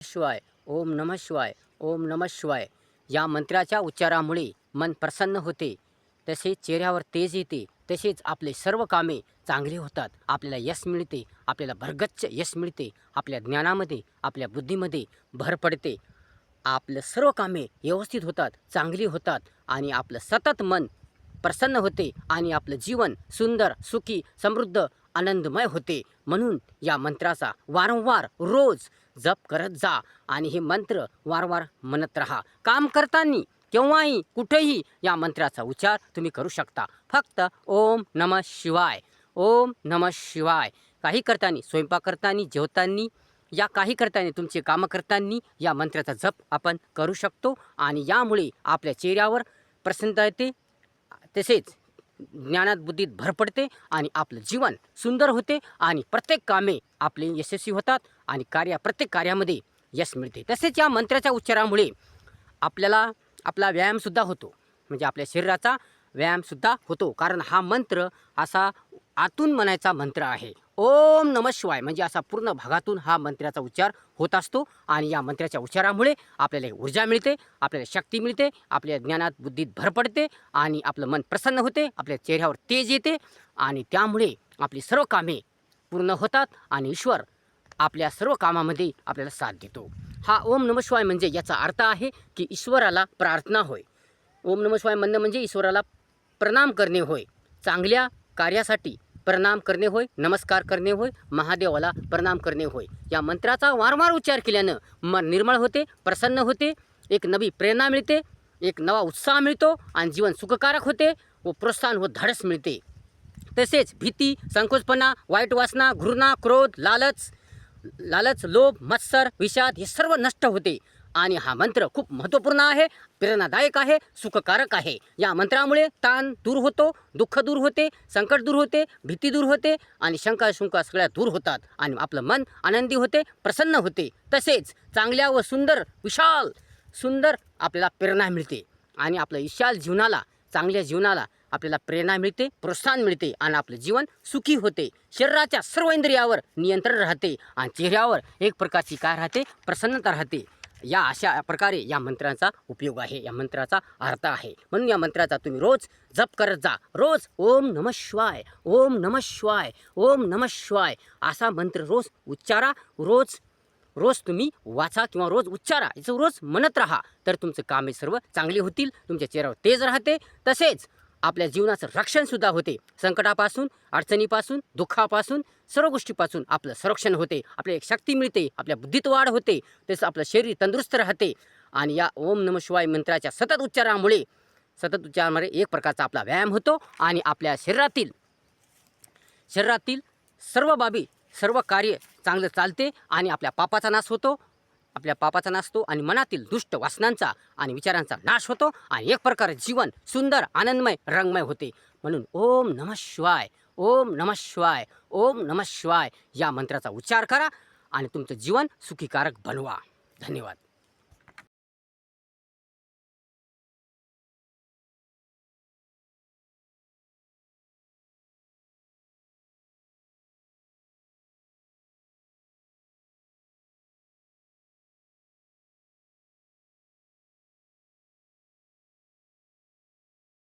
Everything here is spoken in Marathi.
शिवाय ओम नम शिवाय ओम नम शिवाय. या मंत्राच्या उच्चारामुळे मन प्रसन्न होते. तसेच चेहऱ्यावर तेज येते. तसेच आपले सर्व कामे चांगली होतात. आपल्याला यश मिळते. आपल्याला भरगच्च यश मिळते. आपल्या ज्ञानामध्ये आपल्या बुद्धीमध्ये भर पडते. आपलं सर्व कामे व्यवस्थित होतात चांगली होतात आणि आपलं सतत मन प्रसन्न होते आणि आपलं जीवन सुंदर सुखी समृद्ध आनंदमय होते. म्हणून या मंत्राचा वारंवार रोज जप करत जा आणि हे मंत्र वारंवार म्हणत राहा. काम करताना केव्हाही कुठेही या मंत्राचा उच्चार तुम्ही करू शकता. फक्त ओम नम शिवाय ओम नम शिवाय. काही करताना स्वयंपाक करताना जेवताना या काही करताना तुमचे कामं करताना या मंत्राचा जप आपण करू शकतो आणि यामुळे आपल्या चेहऱ्यावर प्रसन्नता येते. तसेच ज्ञानात बुद्धीत भर पडते आणि आपलं जीवन सुंदर होते आणि प्रत्येक कामे आपले यशस्वी होतात आणि कार्य प्रत्येक कार्यामध्ये यश मिळते. तसेच या मंत्राच्या उच्चारामुळे आपल्याला आपला व्यायामसुद्धा होतो. म्हणजे आपल्या शरीराचा व्यायामसुद्धा होतो. कारण हा मंत्र असा आतून म्हणायचा मंत्र आहे. ओम नम शिवाय. म्हणजे असा पूर्ण भागातून हा मंत्राचा उच्चार होत असतो आणि या मंत्राच्या उच्चारामुळे आपल्याला ऊर्जा मिळते आपल्याला शक्ती मिळते आपल्या ज्ञानात बुद्धीत भर पडते आणि आपलं मन प्रसन्न होते आपल्या चेहऱ्यावर तेज येते आणि त्यामुळे आपली सर्व कामे पूर्ण होतात आणि ईश्वर आपल्या सर्व कामामध्ये आपल्याला साथ देतो. हा ओम नम शिवाय म्हणजे याचा अर्थ आहे की ईश्वराला प्रार्थना होय. ओम नम शिवाय म्हणणं म्हणजे ईश्वराला प्रणाम करणे होय. चांगल्या कार्यासाठी प्रणाम करणे होय नमस्कार करणे होय महादेवाला प्रणाम करणे होय. या मंत्राचा वारंवार उच्चार केल्यानं मन निर्मळ होते प्रसन्न होते एक नवी प्रेरणा मिळते एक नवा उत्साह मिळतो आणि जीवन सुखकारक होते व प्रोत्साहन व धाडस मिळते. तसेच भीती संकोचपणा वाईट वासना घृणा क्रोध लालच लालच लोभ मत्सर विषाद हे सर्व नष्ट होते. आणि हा मंत्र खूप महत्त्वपूर्ण आहे प्रेरणादायक आहे सुखकारक आहे. या मंत्रामुळे ताण दूर होतो दुःख दूर होते संकट दूर होते भीती दूर होते आणि शंका शुंका सगळ्या दूर होतात आणि आपलं मन आनंदी होते प्रसन्न होते. तसेच चांगल्या व सुंदर विशाल सुंदर आपल्याला प्रेरणा मिळते आणि आपल्या विशाल जीवनाला चांगल्या जीवनाला आपल्याला प्रेरणा मिळते प्रोत्साहन मिळते आणि आपलं जीवन सुखी होते. शरीराच्या सर्व इंद्रियावर नियंत्रण राहते आणि चेहऱ्यावर एक प्रकारची काय राहते? प्रसन्नता राहते. या अशा प्रकारे या मंत्राचा उपयोग आहे. या मंत्राचा अर्थ आहे. म्हणून या मंत्राचा तुम्ही रोज जप करत जा. रोज ओम नम शिवाय ओम नम शिवाय ओम नम शिवाय असा मंत्र रोज उच्चारा. रोज रोज तुम्ही वाचा किंवा रोज उच्चारा. याचं रोज म्हणत राहा. तर तुमचं कामे सर्व चांगली होतील. तुमच्या चेहऱ्यावर तेज राहते. तसेच आपल्या जीवनाचं रक्षणसुद्धा होते. संकटापासून अडचणीपासून दुःखापासून सर्व गोष्टीपासून आपलं संरक्षण होते. आपल्याला एक शक्ती मिळते आपल्या बुद्धीत वाढ होते तसं आपलं शरीर तंदुरुस्त राहते. आणि या ओम नम शिवाय मंत्राच्या सतत उच्चारामुळे सतत उच्चारामुळे एक प्रकारचा आपला व्यायाम होतो आणि आपल्या शरीरातील शरीरातील सर्व बाबी सर्व कार्य चांगलं चालते आणि आपल्या पापाचा नाश होतो. आपल्या पापाचा नसतो आणि मनातील दुष्ट वासनांचा आणि विचारांचा नाश होतो आणि एक प्रकारे जीवन सुंदर आनंदमय रंगमय होते. म्हणून ओम नम शिवाय ओम नम शिवाय ओम नम शिवाय या मंत्राचा उच्चार करा आणि तुमचं जीवन सुखीकारक बनवा. धन्यवाद.